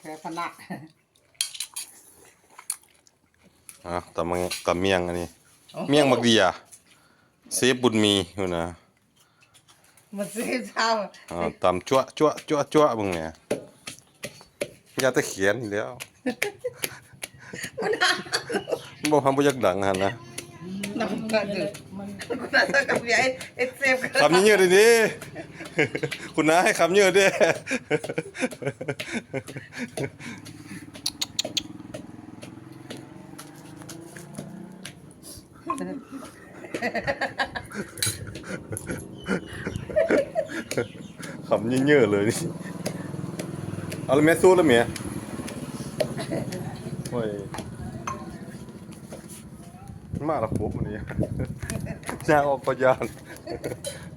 แค่พนักอะตำมังตำเมียงอันนี้ เมียงมักเดียเซฟบุญมีอยู่นะมันซื้อเช้าอ่าตำจั่วจั่วจั่วจั่วมึงเนี่ยอย่าแตะเขียนอีกแล้วบ่ทำบ่อยากดังหั่นนะน้ำกันดึกมันน่าจะกับยายเอสเซฟกันคำเยอะๆดิดิคุณน้าให้คำเยอะด้ วยคำเยอะๆเลยนี่เอาละแม่สู้แล้วเมียโอ้ยมาและปุ๊บวันนี้ย่างออกก็ยาน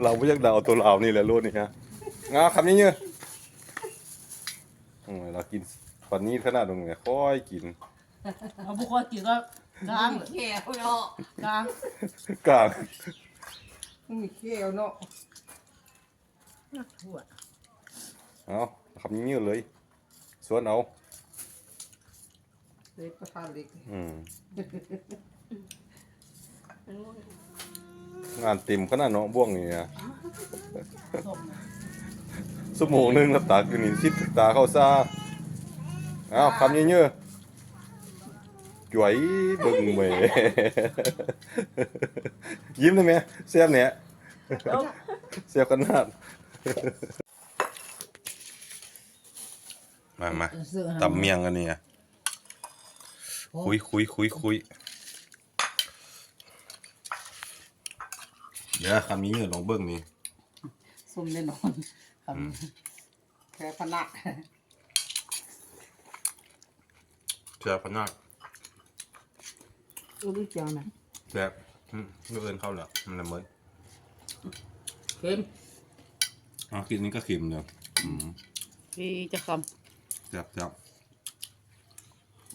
เราไม่อยากดาวตัวเรานี่แหละรุ่นนี่ฮะงาคำนี้เยอะโอ้ยเรากินปันนี้ขนาดตรงนี้ค่อยกิน เอาบุคคลกินก็กลางมีเขียวเนาะกลางกลางมีเขียวเนาะถั่วเอาคำนี้เยอะเลย สวนเอาเล็กก็ทานเล็กอืมงานเต็มขนาดเนาะบ่วงนี่นะส้มชั่วโมงหนึงแล้วตากอยู่นี่ชิดตาเข้าซาเอาคำนี้เยอะ จ่วยเบิ่งเว้ยยิ้มได้ไหมเสียบเนี่ยแล้วเสียบขนาดมามาเสือตำเมียงอันนี้อะคุยคุยคุยคุยเดี๋ยวคำนี้เนี่ยลองเบิ้งนี่ส้มแน่นอนครับแค่พนักแซ่บพนัก ดูดูเจียวนะแซ่บอืมเอินเข้าแล้วมันละเมิดเค็มอ๋อกินนี่ก็เค็มเดียวอืมพี่จะคแซ่บแซ่บ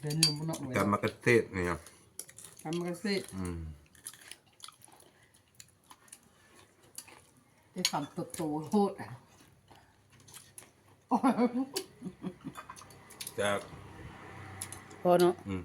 เดินหนุ่มเนาะเว้ยจำมะเขือเทศนี่ครับทำกันสิอืมได้คำโตโตโหดแซ่บำพอเนาะ อืม